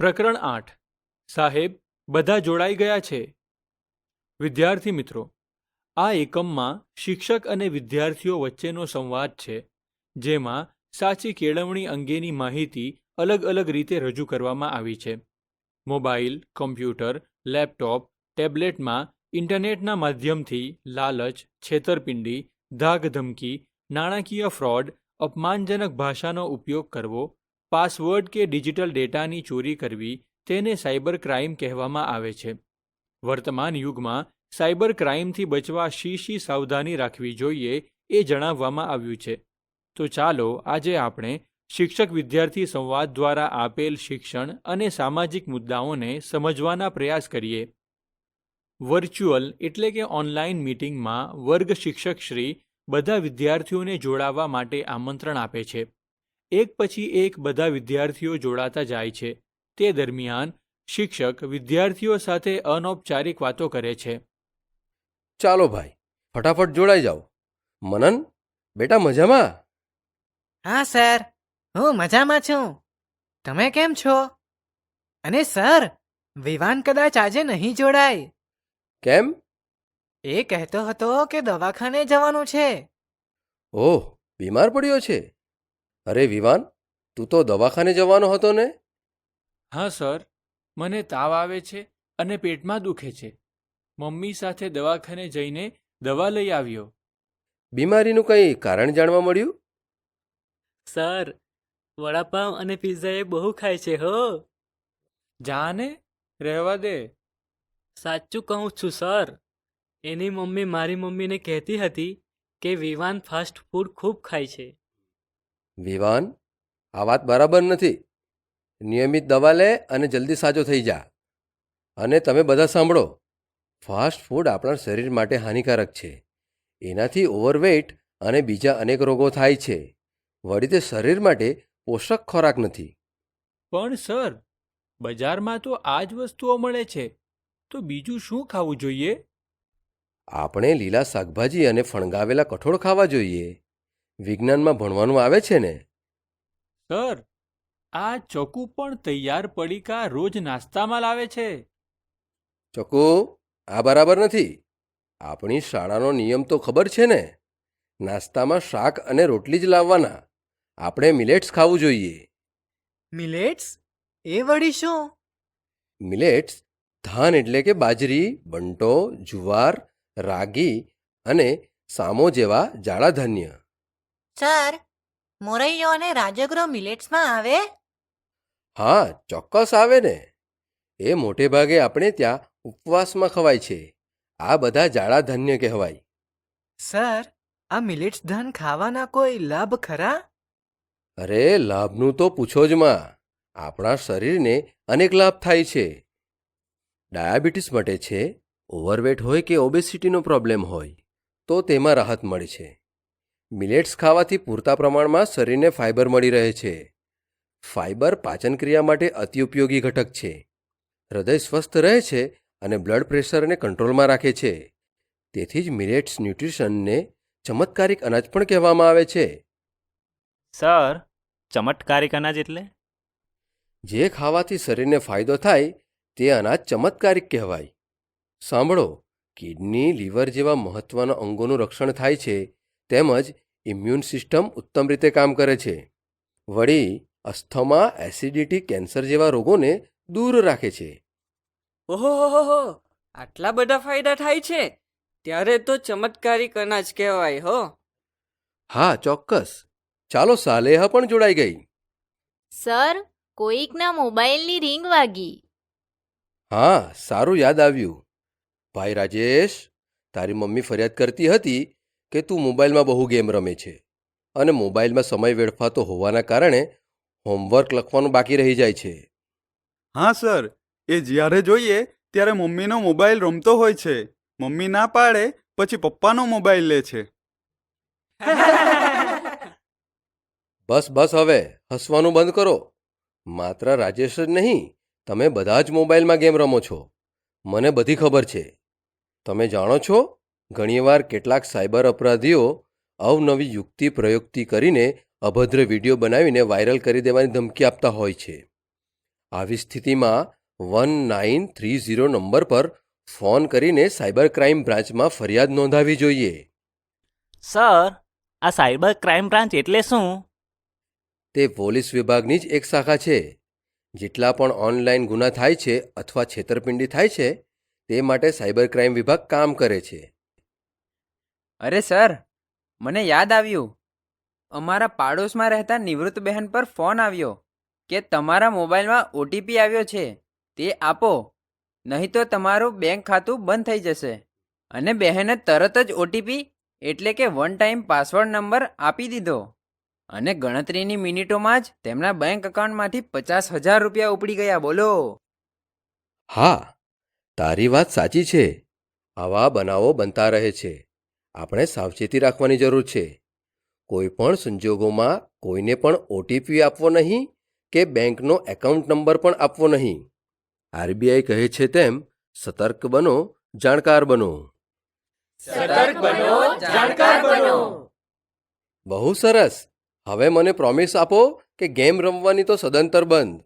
પ્રકરણ આઠ. સાહેબ, બધા જોડાઈ ગયા છે? વિદ્યાર્થી મિત્રો, આ એકમમાં શિક્ષક અને વિદ્યાર્થીઓ વચ્ચેનો સંવાદ છે, જેમાં સાચી કેળવણી અંગેની માહિતી અલગ અલગ રીતે રજૂ કરવામાં આવી છે. મોબાઈલ, કોમ્પ્યુટર, લેપટોપ, ટેબ્લેટમાં ઇન્ટરનેટના માધ્યમથી લાલચ, છેતરપિંડી, ધાકધમકી, નાણાકીય ફ્રોડ, અપમાનજનક ભાષાનો ઉપયોગ કરવો પાસવર્ડ કે ડિજિટલ ડેટાની ચોરી કરવી તેને સાયબર ક્રાઇમ કહેવામાં આવે છે. વર્તમાન યુગમાં સાયબર ક્રાઇમથી બચવા શી શી સાવધાની રાખવી જોઈએ એ જણાવવામાં આવ્યું છે. તો ચાલો આજે આપણે શિક્ષક વિદ્યાર્થી સંવાદ દ્વારા આપેલ શિક્ષણ અને સામાજિક મુદ્દાઓને સમજવાના પ્રયાસ કરીએ. વર્ચ્યુઅલ એટલે કે ઓનલાઈન મીટિંગમાં વર્ગ શિક્ષકશ્રી બધા વિદ્યાર્થીઓને જોડાવા માટે આમંત્રણ આપે છે. એક પછી એક બધા વિદ્યાર્થીઓ જોડાતા જાય છે. તે દરમિયાન શિક્ષક વિદ્યાર્થીઓ સાથે અનૌપચારિક વાતો કરે છે. ચાલો ભાઈ ફટાફટ જોડાઈ જાઓ. મનન બેટા મજામાં? હા સર. હું મજામાં છું. તમે કેમ છો? અને સર વિવાન કદાચ આજે નહીં જોડાય? કેમ? એ કહેતો હતો કે દવાખાને જવાનું છે. ઓહ બીમાર પડ્યો છે. અરે વિવાન તું તો દવાખાને જવાનો હતો ને? હા સર. મને તાવ આવે છે અને પેટમાં દુખે છે. મમ્મી સાથે દવાખાને જઈને દવા લઈ આવ્યો. બીમારીનું કંઈ કારણ જાણવા મળ્યું? સર વડાપાઉં અને પિઝા એ બહુ ખાય છે હો. જાને? રહેવા દે. સાચું કહું છું સર. એની મમ્મી મારી મમ્મીને કહેતી હતી કે વિવાન ફાસ્ટ ફૂડ ખૂબ ખાય છે. વિવાન આ વાત બરાબર નથી. નિયમિત દવા લે અને જલ્દી સાજો થઈ જા. અને તમે બધા સાંભળો ફાસ્ટ ફૂડ આપણા શરીર માટે હાનિકારક છે. એનાથી ઓવરવેઇટ અને બીજા અનેક રોગો થાય છે. વળી તે શરીર માટે પોષક ખોરાક નથી. પણ સર બજારમાં તો આ જ વસ્તુઓ મળે છે. તો બીજું શું ખાવું જોઈએ? આપણે લીલા શાકભાજી અને ફણગાવેલા કઠોળ ખાવા જોઈએ. વિજ્ઞાનમાં ભણવાનું આવે છે ને? સર આ ચોકુ પણ તૈયાર પડીકા રોજ નાસ્તામાં લાવે છે. ચોકુ આ બરાબર નથી. આપણી શાળાનો નિયમ તો ખબર છે ને? નાસ્તામાં શાક અને રોટલી જ લાવવાના. આપણે મિલેટ્સ ખાવું જોઈએ. મિલેટ્સ? એ વળી શું? મિલેટ્સ ધાન એટલે કે બાજરી બંટો જુવાર રાગી અને સામો જેવા જાડા ધાન્ય સર મોરૈયો અને રાજગરો મિલેટ્સમાં આવે? હા ચોક્કસ આવે ને. એ મોટે ભાગે આપણે ત્યાં ઉપવાસમાં ખવાય છે. આ બધા જાળા ધાન્ય કહેવાય. સર આ મિલેટ્સ ધાન ખાવાના કોઈ લાભ ખરા? અરે લાભનું તો પૂછો જ માં. આપણા શરીરને અનેક લાભ થાય છે. ડાયાબિટીસ મટે છે ઓવરવેટ હોય કે ઓબેસિટીનો પ્રોબ્લેમ હોય તો તેમાં રાહત મળે છે. મિલેટ્સ ખાવાથી પૂરતા પ્રમાણમાં શરીરને ફાઇબર મળી રહે છે. ફાઇબર પાચનક્રિયા માટે અતિ ઉપયોગી ઘટક છે. હૃદય સ્વસ્થ રહે છે અને બ્લડ પ્રેશરને કંટ્રોલમાં રાખે છે. તેથી જ મિલેટ્સ ન્યુટ્રિશનને ચમત્કારિક અનાજ પણ કહેવામાં આવે છે. સર ચમત્કારિક અનાજ એટલે? જે ખાવાથી શરીરને ફાયદો થાય તે અનાજ ચમત્કારિક કહેવાય. સાંભળો કિડની લીવર જેવા મહત્ત્વના અંગોનું રક્ષણ થાય છે. તેમજ ઇમ્યુન સિસ્ટમ ઉત્તમ રીતે કામ કરે છે. વળી અસ્થમા એસિડિટી કેન્સર જેવા રોગોને દૂર રાખે છે. ઓહો આટલા બધા ફાયદા થાય છે? ત્યારે તો ચમત્કારી અનાજ કહેવાય હો. હા ચોક્કસ. ચાલો સાલેહ પણ જોડાઈ ગઈ. સર કોઈકના મોબાઈલની રિંગ વાગી. હા સારું યાદ આવ્યું. ભાઈ રાજેશ તારી મમ્મી ફરિયાદ કરતી હતી કે તું મોબાઈલમાં બહુ ગેમ રમે છે અને મોબાઈલમાં સમય વેડફાતો હોવાના કારણે હોમવર્ક લખવાનું બાકી રહી જાય છે. હા સર. એ જ્યારે જોઈએ ત્યારે મમ્મીનો મોબાઈલ રમતો હોય છે. મમ્મી ના પાડે પછી પપ્પાનો મોબાઈલ લે છે. બસ બસ હવે હસવાનું બંધ કરો. માત્ર રાજેશ જ નહીં તમે બધા જ મોબાઈલમાં ગેમ રમો છો. મને બધી ખબર છે. તમે જાણો છો? ઘણીવાર કેટલાક સાયબર અપરાધીઓ અવનવી યુક્તિ પ્રયુક્તિ કરીને અભદ્ર વીડિયો બનાવીને વાયરલ કરી દેવાની ધમકી આપતા હોય છે. આવી સ્થિતિમાં one nine three zero number પર ફોન કરીને સાયબર ક્રાઇમ બ્રાન્ચમાં ફરિયાદ નોંધાવી જોઈએ. સર આ સાયબર ક્રાઇમ બ્રાન્ચ એટલે શું? તે પોલીસ વિભાગની જ એક શાખા છે. જેટલા પણ ઓનલાઈન ગુના થાય છે અથવા છેતરપિંડી થાય છે તે માટે સાયબર ક્રાઇમ વિભાગ કામ કરે છે. અરે સર, મને યાદ આવ્યું. અમારા પાડોશમાં રહેતા નિવૃત્ત બહેન પર ફોન આવ્યો કે તમારા મોબાઈલમાં ઓટીપી આવ્યો છે, તે આપો. નહીં તો તમારું બેંક ખાતું બંધ થઈ જશે અને બહેને તરત જ ઓટીપી એટલે કે વન ટાઈમ પાસવર્ડ નંબર આપી દીધો. અને ગણતરીની મિનિટોમાં જ તેમના બેંક એકાઉન્ટમાંથી પચાસ હજાર રૂપિયા ઉપડી ગયા, બોલો. હા, તારી વાત સાચી છે. આવા બનાવો બનતા રહે છે. આપણે સાવચેતી રાખવાની જરૂર છે. કોઈ પણ સંજોગોમાં કોઈને પણ ઓટીપી આપવો નહીં કે બેંકનો એકાઉન્ટ નંબર પણ આપવો નહીં. આરબીઆઈ કહે છે તેમ સતર્ક બનો જાણકાર બનો. સતર્ક બનો જાણકાર બનો. બહુ સરસ. હવે મને પ્રોમિસ આપો કે ગેમ રમવાની તો સદંતર બંધ.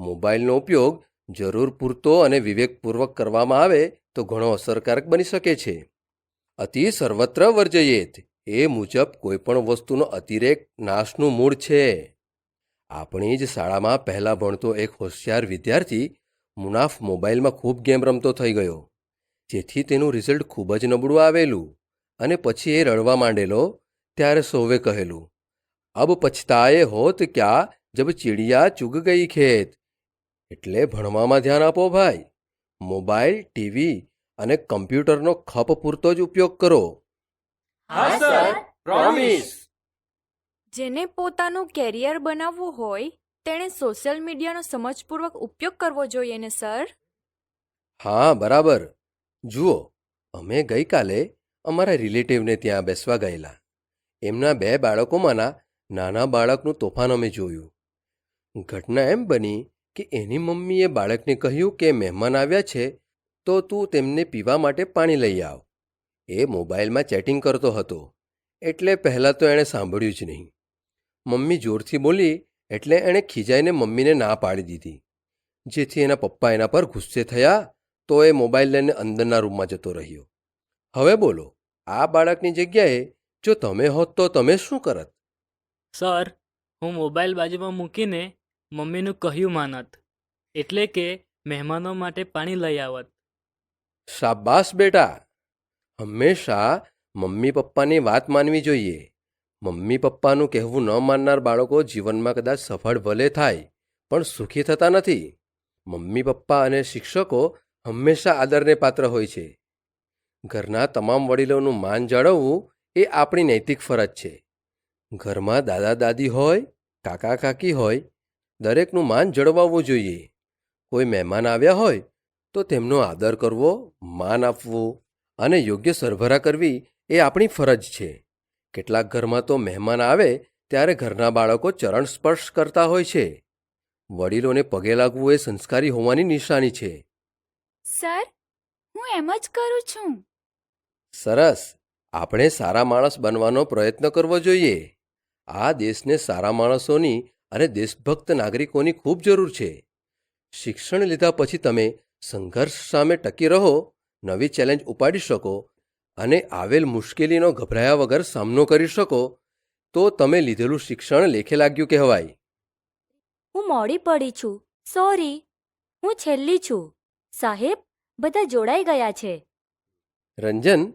મોબાઈલનો ઉપયોગ જરૂર પૂરતો અને વિવેકપૂર્વક કરવામાં આવે તો ઘણો અસરકારક બની શકે છે. અતિ સર્વત્ર વર્જયેત. એ મુજબ કોઈપણ વસ્તુનો અતિરેક નાશનું મૂળ છે. આપણી જ શાળામાં પહેલાં ભણતો એક હોશિયાર વિદ્યાર્થી મુનાફ મોબાઈલમાં ખૂબ ગેમ રમતો થઈ ગયો. જેથી તેનું રિઝલ્ટ ખૂબ જ નબળું આવેલું અને પછી એ રડવા માંડેલો ત્યારે સૌએ કહેલું, અબ પછતાએ હોત ક્યા જબ ચીડિયા ચૂગ ગઈ ખેત? એટલે ભણવામાં ધ્યાન આપો ભાઈ. મોબાઈલ, ટીવી અને કમ્પ્યુટરનો ખપ પૂરતો જ ઉપયોગ કરો. હા સર. પ્રોમિસ જેને પોતાનું કેરિયર બનાવવું હોય તેણે સોશિયલ મીડિયાનો સમજપૂર્વક ઉપયોગ કરવો જોઈએ ને સર? હા બરાબર. જુઓ અમે ગઈકાલે અમારા રિલેટિવને ત્યાં બેસવા ગયેલા. એમના બે બાળકોમાંના નાના બાળકનું તોફાન અમે જોયું. ઘટના એમ બની કે એની મમ્મીએ બાળકને કહ્યું કે મહેમાન આવ્યા છે તો તું તેમને પીવા માટે પાણી લઈ આવ. એ મોબાઈલમાં ચેટિંગ કરતો હતો. એટલે પહેલાં તો એણે સાંભળ્યું જ નહીં. મમ્મી જોરથી બોલી એટલે એણે ખીજાઈને મમ્મીને ના પાડી દીધી. જેથી એના પપ્પા એના પર ગુસ્સે થયા તો એ મોબાઈલ લઈને અંદરના રૂમમાં જતો રહ્યો. હવે બોલો, આ બાળકની જગ્યાએ જો તમે હોત તો તમે શું કરત? સર, હું મોબાઈલ બાજુમાં મૂકીને મમ્મીનું કહ્યું માનત. એટલે કે મહેમાનો માટે પાણી લઈ આવત. શાબાશ બેટા. હંમેશા મમ્મી પપ્પાની વાત માનવી જોઈએ. મમ્મી પપ્પાનું કહેવું ન માનનાર બાળકો જીવનમાં કદાચ સફળ ભલે થાય, પણ સુખી થતા નથી. મમ્મી પપ્પા અને શિક્ષકો હંમેશા આદરને પાત્ર હોય છે. ઘરના તમામ વડીલોનું માન જાળવવું એ આપણી નૈતિક ફરજ છે. ઘરમાં દાદા દાદી હોય, કાકા કાકી હોય, દરેકનું માન જળવાવવું જોઈએ. કોઈ મહેમાન આવ્યા હોય તો તેમનો આદર કરવો માન આપવું અને યોગ્ય સરભરા કરવી એ આપણી ફરજ છે. કેટલાક ઘરમાં તો મહેમાન આવે ત્યારે ઘરના બાળકો ચરણ સ્પર્શ કરતા હોય છે. વડીલોને પગે લાગવું એ સંસ્કારી હોવાની નિશાની છે. સર હું એમ જ કરું છું. સરસ. આપણે સારા માણસ બનવાનો પ્રયત્ન કરવો જોઈએ. આ દેશને સારા માણસોની અને દેશભક્ત નાગરિકોની ખૂબ જરૂર છે. શિક્ષણ લીધા પછી તમે સંઘર્ષ સામે ટકી રહો નવી ચેલેન્જ ઉપાડી શકો અને આવેલ મુશ્કેલીનો ગભરાયા વગર સામનો કરી શકો તો તમે લીધેલું શિક્ષણ લેખે લાગ્યું કહેવાય. હું મોડી પડી છું. સોરી. હું છેલ્લી છું. સાહેબ બધા જોડાઈ ગયા છે. રંજન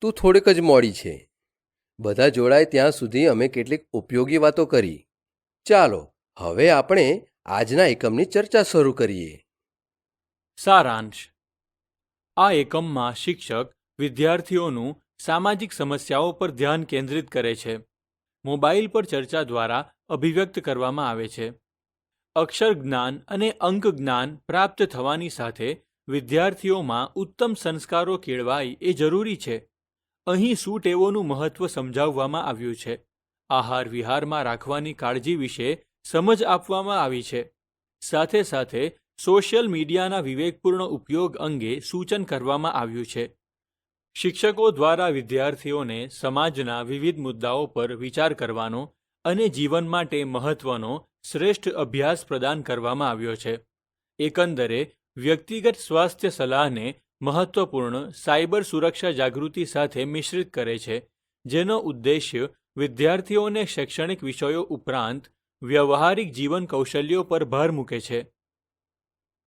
તું થોડીક જ મોડી છે. બધા જોડાય ત્યાં સુધી અમે કેટલીક ઉપયોગી વાતો કરી. ચાલો હવે આપણે આજના એકમની ચર્ચા શરૂ કરીએ. સારાંશ. આ એકમમાં શિક્ષક વિદ્યાર્થીઓનું સામાજિક સમસ્યાઓ પર ધ્યાન કેન્દ્રિત કરે છે. મોબાઈલ પર ચર્ચા દ્વારા અભિવ્યક્ત કરવામાં આવે છે. અક્ષર જ્ઞાન અને અંક જ્ઞાન પ્રાપ્ત થવાની સાથે વિદ્યાર્થીઓમાં ઉત્તમ સંસ્કારો કેળવાય એ જરૂરી છે. અહીં સુટેવોનું મહત્વ સમજાવવામાં આવ્યું છે. આહાર વિહારમાં રાખવાની કાળજી વિશે સમજ આપવામાં આવી છે. સાથે સાથે સોશિયલ મીડિયાના વિવેકપૂર્ણ ઉપયોગ અંગે સૂચન કરવામાં આવ્યું છે. શિક્ષકો દ્વારા વિદ્યાર્થીઓને સમાજના વિવિધ મુદ્દાઓ પર વિચાર કરવાનો અને જીવન માટે મહત્વનો, શ્રેષ્ઠ અભ્યાસ પ્રદાન કરવામાં આવ્યો છે. એકંદરે, વ્યક્તિગત સ્વાસ્થ્ય સલાહને મહત્વપૂર્ણ સાયબર સુરક્ષા જાગૃતિ સાથે મિશ્રિત કરે છે, જેનો ઉદ્દેશ્ય વિદ્યાર્થીઓને શૈક્ષણિક વિષયો ઉપરાંત વ્યવહારિક જીવન કૌશલ્યો પર ભાર મૂકે છે.